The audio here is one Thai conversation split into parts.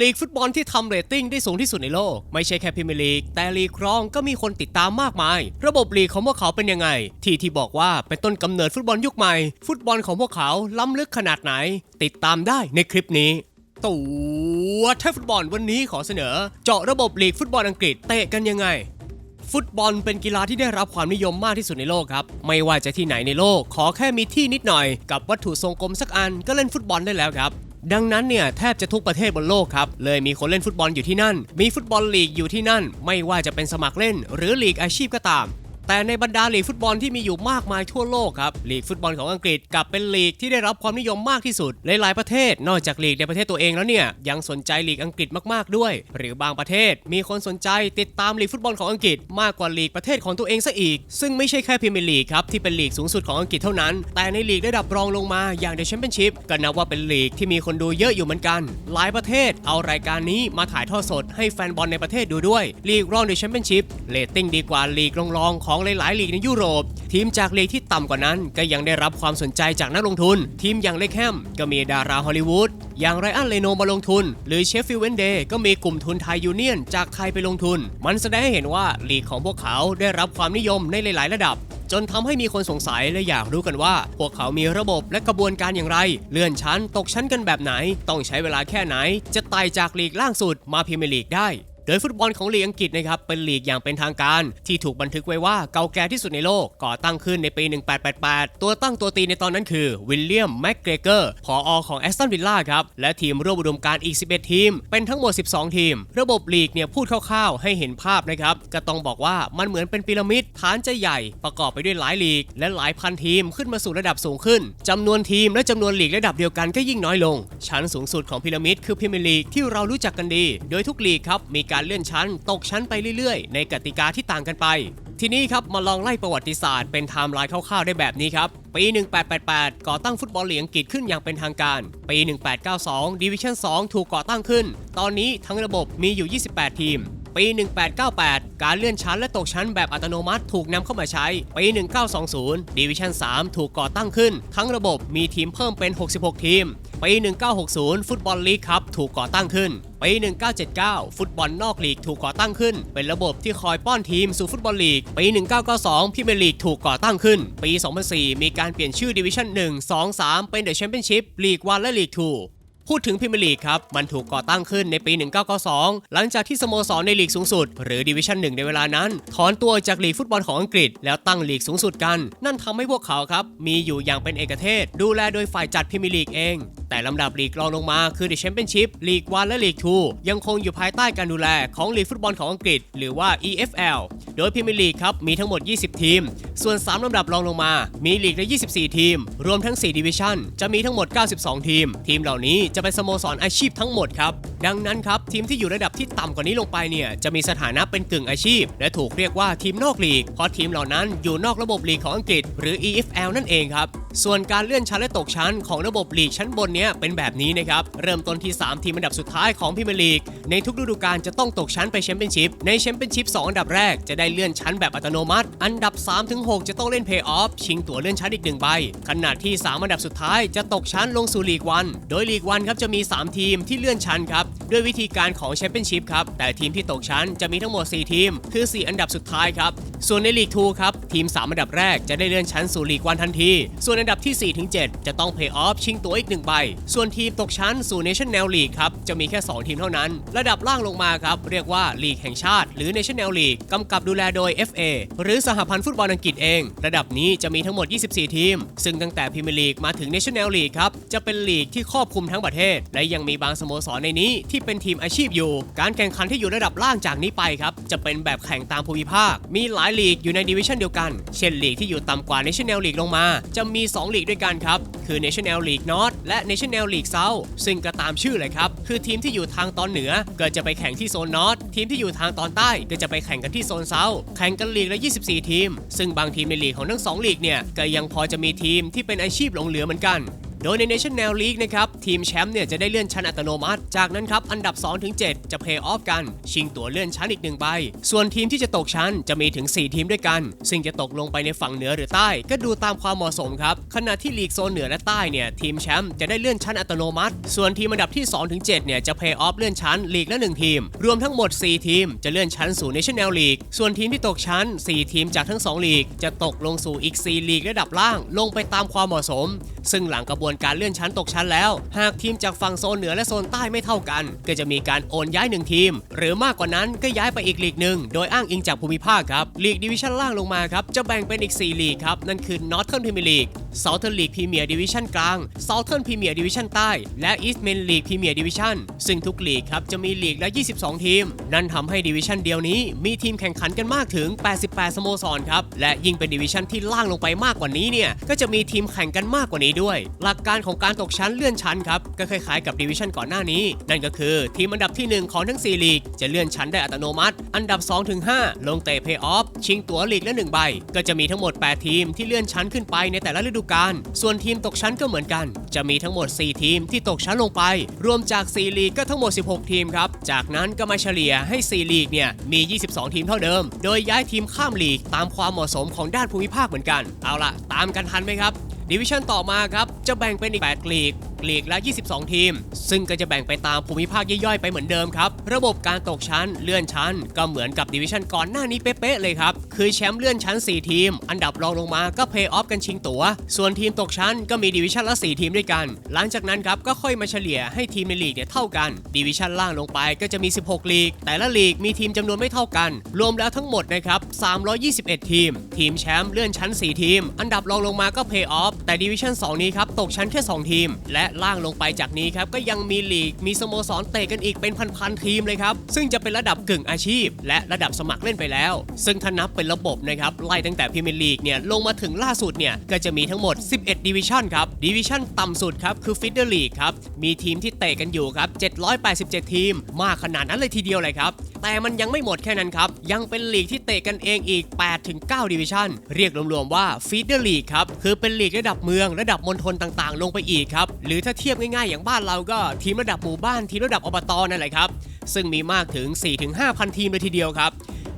ลีกฟุตบอลที่ทำเรตติ้งได้สูงที่สุดในโลก ไม่ใช่แค่พรีเมียร์ลีก แต่ลีกรองก็มีคนติดตามมากมาย ระบบลีกของพวกเขาเป็นยังไง ที่ที่บอกว่าเป็นต้นกำเนิดฟุตบอลยุคใหม่ ฟุตบอลของพวกเขาล้ำลึกขนาดไหน ติดตามได้ในคลิปนี้ตัวแทฟุตบอลวันนี้ขอเสนอ เจาะระบบลีกฟุตบอลอังกฤษเตะกันยังไงฟุตบอลเป็นกีฬาที่ได้รับความนิยมมากที่สุดในโลกครับ ไม่ว่าจะที่ไหนในโลก ขอแค่มีที่นิดหน่อย กับวัตถุทรงกลมสักอันก็เล่นฟุตบอลได้แล้วครับ ดังนั้นเนี่ยแทบจะทุกประเทศบนโลกครับ เลยมีคนเล่นฟุตบอลอยู่ที่นั่น มีฟุตบอลลีกอยู่ที่นั่น ไม่ว่าจะเป็นสมัครเล่น หรือลีกอาชีพก็ตาม แต่ในบรรดาลีกฟุตบอลที่มีอยู่มากมายทั่วโลกครับลีกฟุตบอลของอังกฤษกลับเป็นลีกที่ได้รับความนิยมมากที่สุดหลายๆประเทศ นอกจากลีกในประเทศตัวเองแล้วเนี่ยยังสนใจลีกอังกฤษมากๆด้วย หรือบางประเทศมีคนสนใจติดตามลีกฟุตบอลของอังกฤษมากกว่าลีกประเทศของตัวเองซะอีก ซึ่งไม่ใช่แค่พรีเมียร์ลีกครับที่เป็นลีกสูงสุดของอังกฤษเท่านั้น แต่ในลีกระดับรองลงมาอย่างเดอะแชมเปี้ยนชิพก็นับว่าเป็นลีกที่มีคนดูเยอะอยู่เหมือนกัน หลายประเทศเอารายการนี้มาถ่ายทอดสดให้แฟนบอลในประเทศดูด้วยลีกรองเดอะแชมเปี้ยนชิพเรตติ้งดีกว่าลีกรองๆของหลายๆลีกในยุโรป ทีมจากลีกที่ต่ำกว่านั้น ก็ยังได้รับความสนใจจากนักลงทุน ทีมอย่างเลคแฮมก็มีดาราฮอลลีวูดอย่างไรอันเลโนมาลงทุน หรือเชฟฟิลเวนเดย์ก็มีกลุ่มทุนไทยยูเนียนจากไทยไปลงทุน มันแสดงให้เห็นว่าลีกของพวกเขาได้รับความนิยมในหลาย ๆ ระดับจนทำให้มีคนสงสัยและอยากรู้กันว่า พวกเขามีระบบและกระบวนการอย่างไร เลื่อนชั้น ตกชั้นกันแบบไหน ต้องใช้เวลาแค่ไหน จะไต่จากลีกล่างสุดมาพรีเมียร์ลีกได้ ยฟุตบอลของลีกอังกฤษนะครับเป็นลีกอย่างเป็นทางการ ที่ถูกบันทึกไว้ว่าเก่าแก่ที่สุดในโลกก่อตั้งขึ้นในปี 1888 ตัวตั้งตัวตีในตอนนั้นคือวิลเลียมแมกเกรเกอร์ผออของแอสตันวิลล่าครับและทีมร่วมอุดมการอีก 11 ทีม เป็นทั้งหมด 12 ทีม ระบบลีกเนี่ยพูดคร่าวๆ ให้เห็นภาพนะครับก็ต้องบอกว่ามันเหมือนเป็นพีระมิดฐานจะใหญ่ประกอบไปด้วยหลายลีก และหลายพันทีมขึ้นมาสู่ระดับสูงขึ้นจำนวนทีมและจำนวนลีกระดับเดียวกันก็ยิ่งน้อยลง ชั้นสูงสุดของพีระมิดคือพรีเมียร์ลีกที่เรารู้จักกันดี โดยทุกลีกครับมีการเลื่อนชั้น ตกชั้นไปเรื่อยๆ ในกติกาที่ต่างกันไป ทีนี้ครับมาลองไล่ประวัติศาสตร์เป็นไทม์ไลน์คร่าวๆได้แบบนี้ครับ ปี 1888 ก่อตั้งฟุตบอลลีกอังกฤษขึ้นอย่างเป็นทางการ ปี 1892 ดิวิชั่น 2 ถูกก่อตั้งขึ้น ตอนนี้ทั้งระบบมีอยู่ 28 ทีมปี 1898 การเลื่อนชั้นและตกชั้นแบบอัตโนมัติถูกนำเข้ามาใช้ ปี 1920 ดิวิชั่น 3 ถูกก่อตั้งขึ้น ทั้งระบบมีทีมเพิ่มเป็น 66 ทีม ปี 1960 ฟุตบอลลีกครับถูกก่อตั้งขึ้น ปี 1979 ฟุตบอลนอกลีกถูกก่อตั้งขึ้น เป็นระบบที่คอยป้อนทีมสู่ฟุตบอลลีก ปี 1992พรีเมลีกถูกก่อตั้งขึ้น ปี 2004 มีการเปลี่ยนชื่อดิวิชั่น 1 2 3 เป็นเดอะแชมเปี้ยนชิพลีก1และลีก2พูดถึงพรีเมลีกครับ มันถูกก่อตั้งขึ้นในปี 1992 หลังจากที่สโมสรในลีกสูงสุด หรือดิวิชั่น1ในเวลานั้น ถอนตัวจากลีกฟุตบอลของอังกฤษ แล้วตั้งลีกสูงสุดกัน นั่นทำให้พวกเขาครับ มีอยู่อย่างเป็นเอกเทศ ดูแลโดยฝ่ายจัดพรีเมลีกเอง แต่ลำดับลีกรองลงมาคือ The Championship ลีก1และลีก2ยังคงอยู่ภายใต้การดูแลของลีกฟุตบอลของอังกฤษ หรือว่า EFL โดยพรีเมียร์ลีกครับมีทั้งหมด 20 ทีม ส่วน 3 ลำดับรองลงมา มีลีกละ 24 ทีม รวมทั้ง 4 ดิวิชั่น จะมีทั้งหมด 92 ทีม ทีมเหล่านี้จะเป็นสโมสรอาชีพทั้งหมดครับ ดังนั้นครับ ทีมที่อยู่ระดับที่ต่ำกว่านี้ลงไปเนี่ย จะมีสถานะเป็นกึ่งอาชีพ และถูกเรียกว่าทีมนอกลีก เพราะทีมเหล่านั้นอยู่นอกระบบลีกของอังกฤษ หรือ EFL นั่นเองครับ ส่วนการเลื่อนชั้นและตกชั้นของระบบลีกชั้นบนเนี้เป็นแบบนี้นะครับ เริ่มต้นที่ 3 ทีมอันดับสุดท้ายของพรีเมียร์ลีก ในทุกฤดูกาลจะต้องตกชั้นไปแชมเปี้ยนชิพ ในแชมเปี้ยนชิพ 2 อันดับแรกจะได้เลื่อนชั้นแบบอัตโนมัติ อันดับ 3-6 จะต้องเล่นเพย์ออฟชิงตั๋วเลื่อนชั้นอีกหนึ่งใบ ขณะที่ 3 อันดับสุดท้ายจะตกชั้นลงสู่ลีกวัน โดยลีกวันครับจะมี 3 ทีมที่เลื่อนชั้นครับ ด้วยวิธีการของแชมเปี้ยนชิพครับ แต่ทีมที่ตกชั้นจะมีทั้งหมด 4 ทีม คือ 4 อันดับสุดท้ายครับ ส่วนในลีก2ครับ ทีม 3 อันดับแรกจะได้เลื่อนชั้นสู่ลีกวันทันที ส่วนอันดับที่4-7 จะต้องเพย์ออฟชิงตั๋วอีกหนึ่งใบส่วนทีมตกชั้นสู่เนชั่นแนลลีกครับ จะมีแค่ 2 ทีมเท่านั้น ระดับล่างลงมาครับ เรียกว่าลีกแห่งชาติ หรือ National League กำกับดูแลโดย FA หรือสหพันธ์ฟุตบอลอังกฤษเอง ระดับนี้จะมีทั้งหมด 24 ทีม ซึ่งตั้งแต่พรีเมียร์ลีกมาถึง National League ครับ จะเป็นลีกที่ครอบคลุมทั้งประเทศ และยังมีบางสโมสรในนี้ที่เป็นทีมอาชีพอยู่ การแข่งขันที่อยู่ระดับล่างจากนี้ไปครับจะเป็นแบบแข่งตามภูมิภาค มีหลายลีกอยู่ในดิวิชั่นเดียวกัน เช่นลีกที่อยู่ต่ำกว่า National League ลงมา จะมี 2 ลีกด้วยกันครับคือ National League North และ National League South ซึ่งก็ตามชื่อเลยครับ คือทีมที่อยู่ทางตอนเหนือก็จะไปแข่งที่โซนนอตทีมที่อยู่ทางตอนใต้ก็จะไปแข่งกันที่โซนเซาแข่งกันลีกละ 24 ทีม ซึ่งบางทีมในลีกของทั้ง2ลีกเนี่ยก็ยังพอจะมีทีมที่เป็นอาชีพหลงเหลือเหมือนกัน โดยใน National League นะครับ ทีมแชมป์เนี่ยจะได้เลื่อนชั้นอัตโนมัติ จากนั้นครับ อันดับ2-7จะเพย์ออฟกัน ชิงตั๋วเลื่อนชั้นอีกหนึ่งใบ ส่วนทีมที่จะตกชั้นจะมีถึง 4 ทีมด้วยกัน ซึ่งจะตกลงไปในฝั่งเหนือหรือใต้ ก็ดูตามความเหมาะสมครับ ขณะที่ลีกโซนเหนือและใต้เนี่ยทีมแชมป์จะได้เลื่อนชั้นอัตโนมัติ ส่วนทีมอันดับที่2-7เนี่ยจะเพย์ออฟเลื่อนชั้นลีกละ1ทีม รวมทั้งหมด 4 ทีม จะเลื่อนชั้นสู่ National League ส่วนทีมที่ตกชั้น 4 ทีมจากทั้ง 2 ลีก จะตกลงสู่อีก 4 ลีกระดับล่าง ลงไปตามความเหมาะสม ซึ่งหลังกระบวนการเลื่อนชั้นตกชั้นแล้ว หากทีมจากฝั่งโซนเหนือและโซนใต้ไม่เท่ากัน ก็จะมีการโอนย้ายหนึ่งทีม หรือมากกว่านั้นก็ย้ายไปอีกลีกหนึ่งโดยอ้างอิงจากภูมิภาคครับลีกดิวิชั่นล่างลงมาครับจะแบ่งเป็นอีก 4 ลีกครับนั่นคือ Northern Premier League Southern League Premier Division กลาง Southern Premier Division ใต้ และ East Main League Premier Division ซึ่งทุกลีกครับจะมีลีกละ 22 ทีม นั่นทำให้ดิวิชั่นเดียวนี้ มีทีมแข่งขันกันมากถึง 88 สโมสรครับและยิ่งเป็นดิวิชั่นที่ล่างลงไปมากกว่านี้เนี่ยก็จะมีทีมแข่งกันมากกว่านี้ด้วย หลักการของการตกชั้นเลื่อนชั้นครับ ก็คล้ายๆกับดิวิชั่นก่อนหน้านี้ นั่นก็คือทีมอันดับที่ 1 ของทั้ง 4 ลีก จะเลื่อนชั้นได้อัตโนมัติ อันดับ 2-5 ลงเตะเพย์ออฟชิงตั๋วลีกละ1ใบ ก็จะมีทั้งหมด 8 ทีมที่เลื่อนชั้นขึ้นไปในแต่ละฤดูกาลส่วนทีมตกชั้นก็เหมือนกัน จะมีทั้งหมด 4 ทีมที่ตกชั้นลงไป รวมจาก 4 ลีกก็ทั้งหมด 16 ทีมครับจากนั้นก็มาเฉลี่ยให้ 4 ลีกเนี่ยมี 22 ทีมเท่าเดิม โดยย้ายทีมข้ามลีกตามความเหมาะสมของด้านภูมิภาคเหมือนกัน เอาล่ะ ตามกันทันไหมครับ ดิวิชั่นต่อมาครับจะแบ่งเป็นอีก 8 ลีก ลีกละ 22 ทีม ซึ่งก็จะแบ่งไปตามภูมิภาคย่อยๆไปเหมือนเดิมครับ ระบบการตกชั้นเลื่อนชั้น ก็เหมือนกับดิวิชั่นก่อนหน้านี้เป๊ะๆเลยครับ คือแชมป์เลื่อนชั้น 4 ทีม อันดับรองลงมาก็เพย์ออฟกันชิงตั๋ว ส่วนทีมตกชั้นก็มีดิวิชั่นละ 4 ทีมด้วยกัน หลังจากนั้นครับก็ค่อยมาเฉลี่ยให้ทีมในลีกเนี่ยเท่ากัน ดิวิชั่นล่างลงไปก็จะมี 16 ลีก แต่ละลีกมีทีมจำนวนไม่เท่ากัน รวมแล้วทั้งหมดนะครับ 321 ทีม ทีมแชมป์เลื่อนชั้น 4 ทีม อันดับรองลงมาก็เพย์ออฟแต่ดิวิชั่น2นี้ครับตกชั้นแค่ 2 ทีม และล่างลงไปจากนี้ครับก็ยังมีลีกมีสโมสรเตะกันอีกเป็นพันๆทีมเลยครับซึ่งจะเป็นระดับกึ่งอาชีพ และระดับสมัครเล่นไปแล้ว ซึ่งถ้านับเป็นระบบนะครับไล่ตั้งแต่พรีเมียร์ลีกเนี่ยลงมาถึงล่าสุดเนี่ยก็จะมีทั้งหมด 11ดิวิชั่นครับดิวิชั่นต่ำสุดครับคือฟิเดอร์ลีกครับมีทีมที่เตะกันอยู่ครับ787 ทีม มากขนาดนั้นเลยทีเดียวเลยครับแต่มันยังไม่หมดแค่นั้นครับยังเป็นลีกที่เตะกันเองอีก 8-9ดิวิชั่นเรียกรวมๆว่าฟีเดอร์ลีกครับคือเป็นลีกระดับเมืองระดับมณฑลต่างๆ ลงไปอีกครับหรือถ้าเทียบง่ายๆ อย่างบ้านเราก็ทีมระดับหมู่บ้านทีมระดับอบตนั่นแหละครับ ซึ่งมีมากถึง 4-5,000 ทีมเลยทีเดียวครับ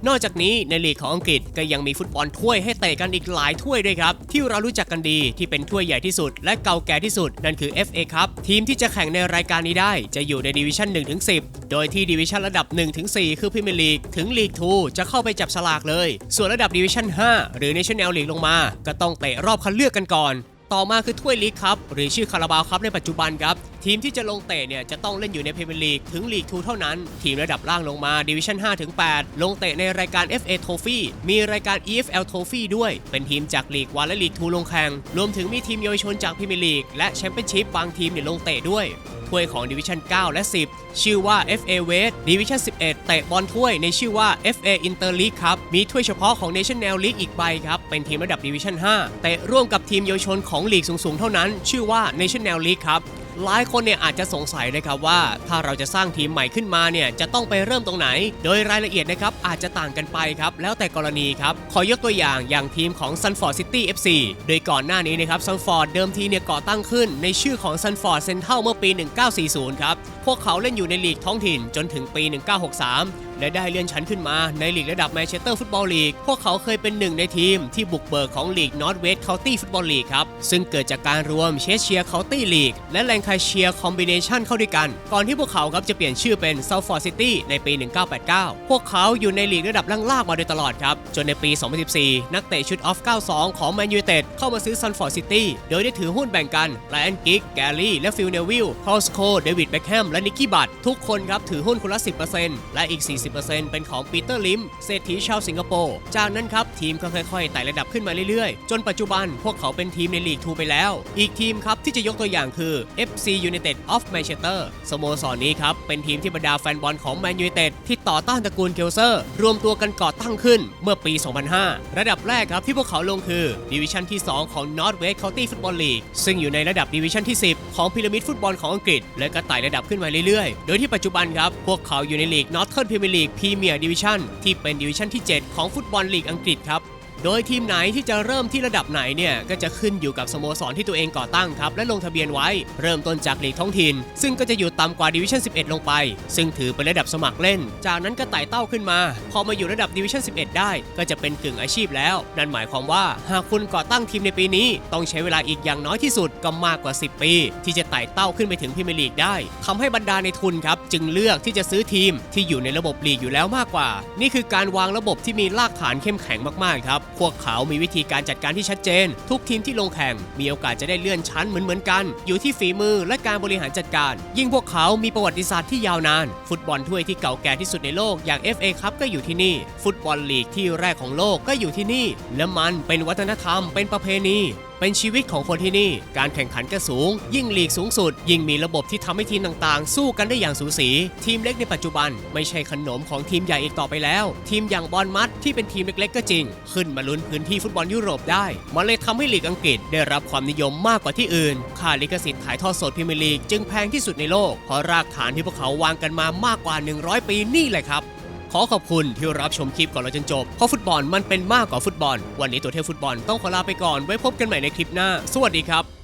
นอกจากนี้ในลีกของอังกฤษก็ยังมีฟุตบอลถ้วยให้เตะกันอีกหลายถ้วยด้วยครับ ที่เรารู้จักกันดีที่เป็นถ้วยใหญ่ที่สุด และเก่าแก่ที่สุด นั่นคือ FA ครับทีมที่จะแข่งในรายการนี้ได้ จะอยู่ในดิวิชั่น1 10โดยที่ดิวิชั่นระดับ1 4คือพรีเมียร์ลีกถึงลีก2จะเข้าไปจับฉลากเลย ส่วนระดับดิวิชั่น5หรือ National League ลงมา ก็ต้องเตะรอบคัดเลือกกันก่อน ต่อมาคือถ้วยลีกครับหรือชื่อคาราบาวครับในปัจจุบันครับทีมที่จะลงเตะเนี่ยจะต้องเล่นอยู่ในพรีเมียร์ลีกถึงลีก2เท่านั้น ทีมระดับล่างลงมาดิวิชั่น5ถึง8ลงเตะในรายการ FA Trophy มีรายการ EFL Trophy ด้วย เป็นทีมจากลีกวันและลีก2ลงแข่งรวมถึงมีทีมเยาวชนจากพรีเมียร์ลีกและแชมเปี้ยนชิพบางทีมเนี่ยลงเตะด้วยถ้วยของดิวิชั่น 9 และ 10 ชื่อว่า FA West ดิวิชั่น 11 เตะบอลถ้วยในชื่อว่า FA Inter League ครับ มีถ้วยเฉพาะของ National League อีกใบครับ เป็นทีมระดับดิวิชั่น5เตะร่วมกับทีมเยาวชนของลีกสูงๆ เท่านั้น ชื่อว่า National League ครับหลายคนเนี่ยอาจจะสงสัยนะครับว่า ถ้าเราจะสร้างทีมใหม่ขึ้นมาเนี่ยจะต้องไปเริ่มตรงไหน โดยรายละเอียดนะครับอาจจะต่างกันไปครับ แล้วแต่กรณีครับ ขอยกตัวอย่างอย่างทีมของ Sunford City FC โดยก่อนหน้านี้นะครับ Sunford เดิมทีเนี่ยก่อตั้งขึ้นในชื่อของ Sunford Central เมื่อปี 1940 ครับ พวกเขาเล่นอยู่ในลีกท้องถิ่นจนถึงปี 1963และได้เลื่อนชั้นขึ้นมาในลีกระดับแมนเชสเตอร์ฟุตบอลลีก พวกเขาเคยเป็นหนึ่งในทีมที่บุกเบิกของลีก North West County Football League ครับ ซึ่งเกิดจากการรวมเชสเชียร์เคานตี้ลีกและแลงคาเชียร์คอมบิเนชันเข้าด้วยกัน ก่อนที่พวกเขาครับจะเปลี่ยนชื่อเป็น Southford City ในปี 1989 พวกเขาอยู่ในลีกระดับล่างๆมาโดยตลอดครับ จนในปี 2014 นักเตะชุดออฟ 92 ของแมนยูเต็ดเข้ามาซื้อ Sunford City โดยได้ถือหุ้นแบ่งกันไลออนกิกแกลลี่และฟิลเนวิลพอลสโคเดวิดเบคแฮมและนิกกี้บัตทุกคนครับถือหุ้นคนละ 10%และอีก 40%เป็นของปีเตอร์ลิมเศรษฐีชาวสิงคโปร์จากนั้นครับทีมก็ค่อยๆไต่ระดับขึ้นมาเรื่อยๆ จนปัจจุบันพวกเขาเป็นทีมในลีก2ไปแล้ว อีกทีมครับที่จะยกตัวอย่างคือ FC United of Manchester สโมสรนี้ครับเป็นทีมที่บรรดาแฟนบอลของแมนยูไนเต็ดที่ต่อต้านตระกูลเกลเซอร์ รวมตัวกันก่อตั้งขึ้นเมื่อปี 2005 ระดับแรกครับที่พวกเขาลงคือดิวิชั่นที่ 2 ของ North West County Football League ซึ่งอยู่ในระดับดิวิชั่นที่ 10 ของพีระมิดฟุตบอลของอังกฤษ และก็ไต่ระดับขึ้นมาเรื่อยๆ โดยที่ปัจจุบันครับพวกเขาอยู่ในลีก Northern Premier ลีกพรีเมียร์ดิวิชั่นที่เป็นดิวิชั่นที่ 7 ของฟุตบอลลีกอังกฤษครับ โดยทีมไหนที่จะเริ่มที่ระดับไหนเนี่ยก็จะขึ้นอยู่กับสโมสรที่ตัวเองก่อตั้งครับ และลงทะเบียนไว้เริ่มต้นจากลีกท้องถิ่น ซึ่งก็จะอยู่ต่ำกว่าดิวิชั่น 11 ลงไป ซึ่งถือเป็นระดับสมัครเล่น จากนั้นก็ไต่เต้าขึ้นมา พอมาอยู่ระดับดิวิชั่น 11 ได้ ก็จะเป็นกึ่งอาชีพแล้ว นั่นหมายความว่าหากคุณก่อตั้งทีมในปีนี้ ต้องใช้เวลาอีกอย่างน้อยที่สุดก็มากกว่า 10 ปี ที่จะไต่เต้าขึ้นไปถึงพรีเมียร์ลีกได้ทำให้บรรดาในทุนครับจึงเลือกที่จะซื้อทีมที่อยู่ในระบบลีกอยู่แล้วมากกว่า นี่คือการวางระบบที่มีรากฐานเข้มแข็งมากๆครับพวกเขามีวิธีการจัดการที่ชัดเจน ทุกทีมที่ลงแข่ง มีโอกาสจะได้เลื่อนชั้นเหมือนๆกัน อยู่ที่ฝีมือและการบริหารจัดการ ยิ่งพวกเขามีประวัติศาสตร์ที่ยาวนาน ฟุตบอลถ้วยที่เก่าแก่ที่สุดในโลกอย่าง FA ครับก็อยู่ที่นี่ ฟุตบอลลีกที่แรกของโลกก็อยู่ที่นี่ และมันเป็นวัฒนธรรมเป็นประเพณี เป็นชีวิตของคนที่นี่ การแข่งขันก็สูง ยิ่งลีกสูงสุด ยิ่งมีระบบที่ทำให้ทีมต่างๆ สู้กันได้อย่างสูสี ทีมเล็กในปัจจุบัน ไม่ใช่ขนมของทีมใหญ่อีกต่อไปแล้ว ทีมอย่างบอลมัดที่เป็นทีมเล็กๆ ก็จริง ขึ้นมาลุ้นพื้นที่ฟุตบอลยุโรปได้ มันเลยทำให้ลีกอังกฤษได้รับความนิยมมากกว่าที่อื่น ค่าลิขสิทธิ์ถ่ายทอดสดพรีเมียร์ลีกจึงแพงที่สุดในโลก เพราะรากฐานที่พวกเขาวางกันมามากกว่า 100 ปีนี่แหละครับ ขอขอบคุณที่รับชมคลิปก่อนเราจนจบ เพราะฟุตบอลมันเป็นมากกว่าฟุตบอล วันนี้ตัวเทพฟุตบอลต้องขอลาไปก่อน ไว้พบกันใหม่ในคลิปหน้า สวัสดีครับ